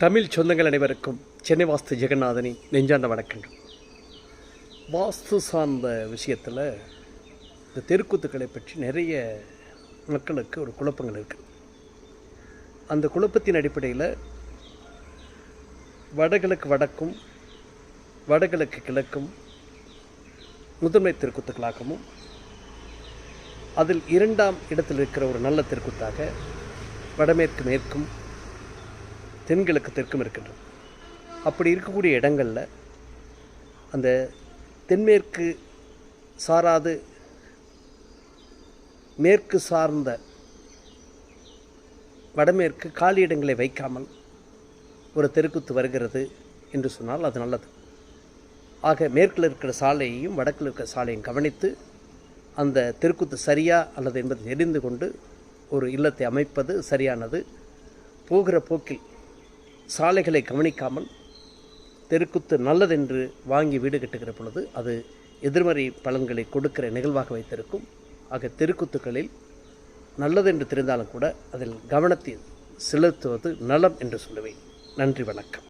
தமிழ் சொந்தங்கள் அனைவருக்கும் சென்னை வாஸ்து ஜெகநாதனி நெஞ்சார்ந்த வணக்கங்கள். வாஸ்து சார்ந்த விஷயத்தில் இந்த தெருக்கூத்துக்களை பற்றி நிறைய மக்களுக்கு ஒரு குழப்பங்கள் இருக்குது அந்த குழப்பத்தின் அடிப்படையில் வடகிழக்கு வடக்கும் வடகிழக்கு கிழக்கும் முதன்மை தெருக்கூத்துக்களாகவும் அதில் இரண்டாம் இடத்தில் இருக்கிற ஒரு நல்ல தெருக்கூத்தாக வடமேற்கு மேற்கும் தென்கிழக்கு தெற்கும் இருக்கின்றது. அப்படி இருக்கக்கூடிய இடங்களில் அந்த தென்மேற்கு சாராது மேற்கு சார்ந்த வடமேற்கு காலி இடங்களை வைக்காமல் ஒரு தெருக்குத்து வருகிறது என்று சொன்னால் அது நல்லது. ஆக மேற்கில் இருக்கிற சாலையையும் வடக்கில் இருக்கிற சாலையும் கவனித்து அந்த தெருக்குத்து சரியா அல்லது என்பதை தெரிந்து கொண்டு ஒரு இல்லத்தை அமைப்பது சரியானது. போகிற போக்கில் சாலைகளை கவனிக்காமல் தெருக்குத்து நல்லதென்று வாங்கி வீடு கட்டுகிற பொழுது அது எதிர்மறை பலன்களை கொடுக்கிற நிகழ்வாக வைத்திருக்கும். ஆக தெருக்குத்துக்களில் நல்லதென்று தெரிந்தாலும் கூட அதில் கவனத்தை செலுத்துவது நலம் என்று சொல்லுவேன். நன்றி வணக்கம்.